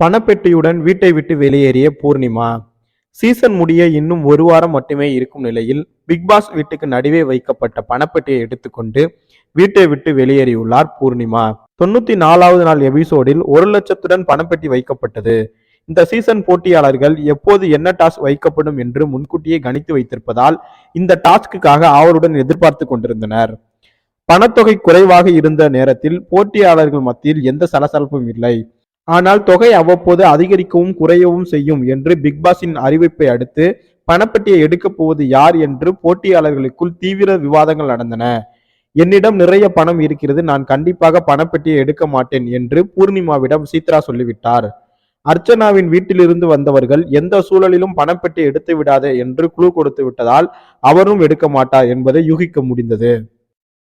பணப்பெட்டியுடன் வீட்டை விட்டு வெளியேறிய பூர்ணிமா சீசன் முடிய இன்னும் ஒரு வாரம் மட்டுமே இருக்கும் நிலையில் பிக் பாஸ் வீட்டுக்கு நடுவே வைக்கப்பட்ட பணப்பெட்டியை எடுத்துக்கொண்டு வீட்டை விட்டு வெளியேறியுள்ளார் பூர்ணிமா. தொண்ணூத்தி நாலாவது நாள் எபிசோடில் ஒரு லட்சத்துடன் பணப்பெட்டி வைக்கப்பட்டது. இந்த சீசன் போட்டியாளர்கள் எப்போது என்ன டாஸ்க் வைக்கப்படும் என்று முன்கூட்டியே கணித்து வைத்திருப்பதால் இந்த டாஸ்க்குக்காக ஆவலுடன் எதிர்பார்த்து கொண்டிருந்தனர். பணத்தொகை குறைவாக இருந்த நேரத்தில் போட்டியாளர்கள் மத்தியில் எந்த சலசலப்பும் இல்லை. ஆனால் தொகை அவ்வப்போது அதிகரிக்கவும் குறையவும் செய்யும் என்று பிக் பாஸின் அறிவிப்பை அடுத்து பணப்பட்டியை எடுக்கப் போவது யார் என்று போட்டியாளர்களுக்குள் தீவிர விவாதங்கள் நடந்தன. என்னிடம் நிறைய பணம் இருக்கிறது. நான் கண்டிப்பாக பணப்பெட்டியை எடுக்க மாட்டேன் என்று பூர்ணிமாவிடம் சீத்ரா சொல்லிவிட்டார். அர்ச்சனாவின் வீட்டிலிருந்து வந்தவர்கள் எந்த சூழலிலும் பணப்பெட்டி எடுத்து விடாதே என்று குழு கொடுத்து விட்டதால் அவரும் எடுக்க மாட்டார் என்பதை யூகிக்க முடிந்தது.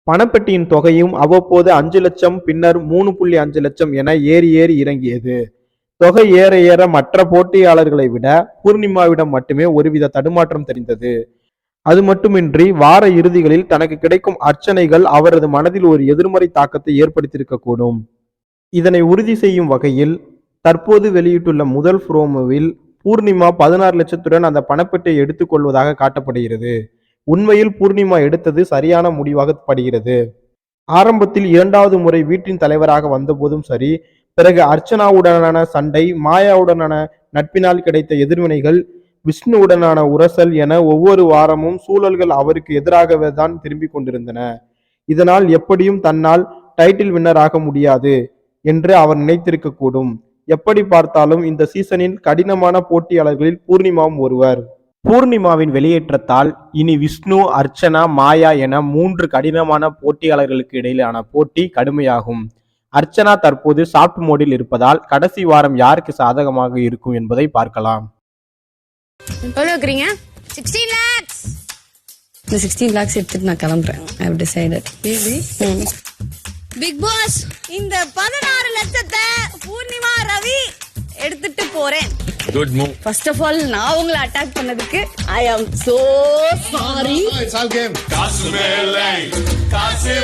பணப்பெட்டியின் தொகையும் அவ்வப்போது அஞ்சு லட்சம் பின்னர் மூணு புள்ளி அஞ்சு லட்சம் என ஏறி ஏறி இறங்கியது. தொகை ஏற ஏற மற்ற போட்டியாளர்களை விட பூர்ணிமாவிடம் மட்டுமே ஒருவித தடுமாற்றம் தெரிந்தது. அது மட்டுமின்றி வார இறுதிகளில் தனக்கு கிடைக்கும் அர்ச்சனைகள் அவரது மனதில் ஒரு எதிர்மறை தாக்கத்தை ஏற்படுத்தியிருக்கக்கூடும் இதனை உறுதி செய்யும் வகையில் தற்போது வெளியிட்டுள்ள முதல் புரோமோவில் பூர்ணிமா பதினாறு லட்சத்துடன் அந்த பணப்பெட்டியை எடுத்துக்கொள்வதாக காட்டப்படுகிறது. உண்மையில் பூர்ணிமா எடுத்தது சரியான முடிவாக படுகிறது. ஆரம்பத்தில் இரண்டாவது முறை வீட்டின் தலைவராக வந்தபோதும் சரி பிறகு அர்ச்சனாவுடனான சண்டை மாயாவுடனான நட்பினால் கிடைத்த எதிர்வினைகள் விஷ்ணுவுடனான உரசல் என ஒவ்வொரு வாரமும் சூழல்கள் அவருக்கு எதிராகவே தான் திரும்பிக் கொண்டிருந்தன. இதனால் எப்படியும் தன்னால் டைட்டில் வின்னர் ஆக முடியாது என்று அவர் நினைத்திருக்க கூடும் எப்படி பார்த்தாலும் இந்த சீசனின் கடினமான போட்டியாளர்களில் பூர்ணிமாவும் ஒருவர். பூர்ணிமாவின் வெளியேற்றத்தால் இனி விஷ்ணு அர்ச்சனா மாயா என மூன்று கடினமான போட்டியாளர்களுக்கு இடையிலான போட்டி கடுமையாகும். அர்ச்சனா தற்போது சாஃப்ட் மோடில் இருப்பதால் கடைசி வாரம் யாருக்கு சாதகமாக இருக்கும் என்பதை பார்க்கலாம். இந்த சிக்ஸ்டீன் லேக்ஸ் எடுத்துட்டு நான் கிளம்புறேன். I have decided Bigg Boss இந்த பதினாறு லட்சத்தை பூர்ணிமா ரவி எடுத்துட்டு போறேன். Good move. First of all நான் உங்களை அட்டாக் பண்ணதுக்கு ஐ ஆம் so sorry It's all game. காசு மேலே காசு